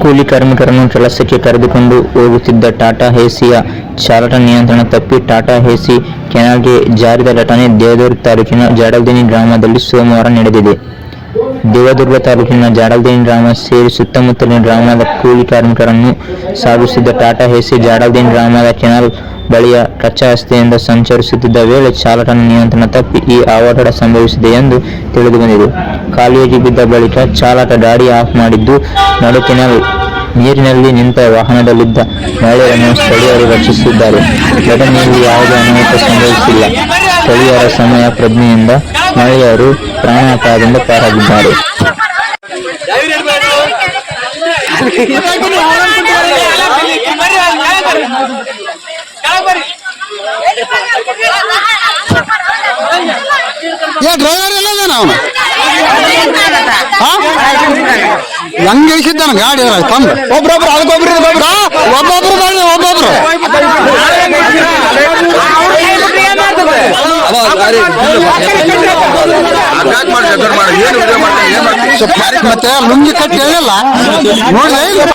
ಕೂಲಿ ಕಾರ್ಮಿಕರನ್ನು ಕೆಲಸಕ್ಕೆ ಕರೆದುಕೊಂಡು ಹೋಗುತ್ತಿದ್ದ ಟಾಟಾ ಹೇಸಿಯ ಚಾಲಕ ನಿಯಂತ್ರಣ ತಪ್ಪಿ ಟಾಟಾ ಹೇಸಿ ಕೆನಾಲ್ಗೆ ಜಾರಿದ ಘಟನೆ ದೇವದೂರು ತಾಲೂಕಿನ ಜಾಡಲ್ದಿನಿ ಗ್ರಾಮದಲ್ಲಿ ಸೋಮವಾರ ನಡೆದಿದೆ. ದೇವದುರ್ಗ ತಾಲೂಕಿನ ಜಾಡಲ್ದೇನ್ ಗ್ರಾಮ ಸೇರಿ ಸುತ್ತಮುತ್ತಲಿನ ಗ್ರಾಮದ ಕೂಲಿ ಕಾರ್ಮಿಕರನ್ನು ಸಾಗಿಸಿದ್ದ ಟಾಟಾ ಹೆಸಿ ಜಾಡಲ್ದೇನ್ ಗ್ರಾಮದ ಕೆನಾಲ್ ಬಳಿಯ ಕಚ್ಚಾ ರಸ್ತೆಯಿಂದ ಸಂಚರಿಸುತ್ತಿದ್ದ ವೇಳೆ ಚಾಲಕನ ನಿಯಂತ್ರಣ ತಪ್ಪಿ ಈ ಅವಘಡ ಸಂಭವಿಸಿದೆ ಎಂದು ತಿಳಿದುಬಂದಿದೆ. ಖಾಲಿಯಾಗಿ ಬಿದ್ದ ಬಳಿಕ ಚಾಲಕ ಗಾಡಿ ಆಫ್ ಮಾಡಿದ್ದು ನಡು ಕೆನಾಲ್ ನೀರಿನಲ್ಲಿ ನಿಂತ ವಾಹನದಲ್ಲಿದ್ದ ಮಹಿಳೆಯರನ್ನು ಸ್ಥಳೀಯರು ರಕ್ಷಿಸಿದ್ದಾರೆ. ಘಟನೆಯಲ್ಲಿ ಯಾವುದೇ ಅನಾಹುತ ಸಂಭವಿಸಿಲ್ಲ. ಸ್ಥಳೀಯರ ಸಮಯ ಪ್ರಜ್ಞೆಯಿಂದ ಮಹಿಳೆಯರು ಪ್ರಾಣಾಪಾಯದಿಂದ ಪಾರಾಗಿದ್ದಾರೆ. ಏ ಡ್ರೈವರ್ ಎಲ್ಲದಾನ ಅವನು? ಹೆಂಗ್ ಇಳಿಸಿದ್ದಾನ ಗಾಡಿ ತಂದು. ಒಬ್ರೊಬ್ರು ಅದಕ್ಕೊಬ್ರು ಇದಕ್ಕೊಬ್ರು ಮತ್ತೆ ಲುಂಗಿ ಕಟ್ಟಿ ಹೇಳಿಲ್ಲ? ನೋಡ್ರಿ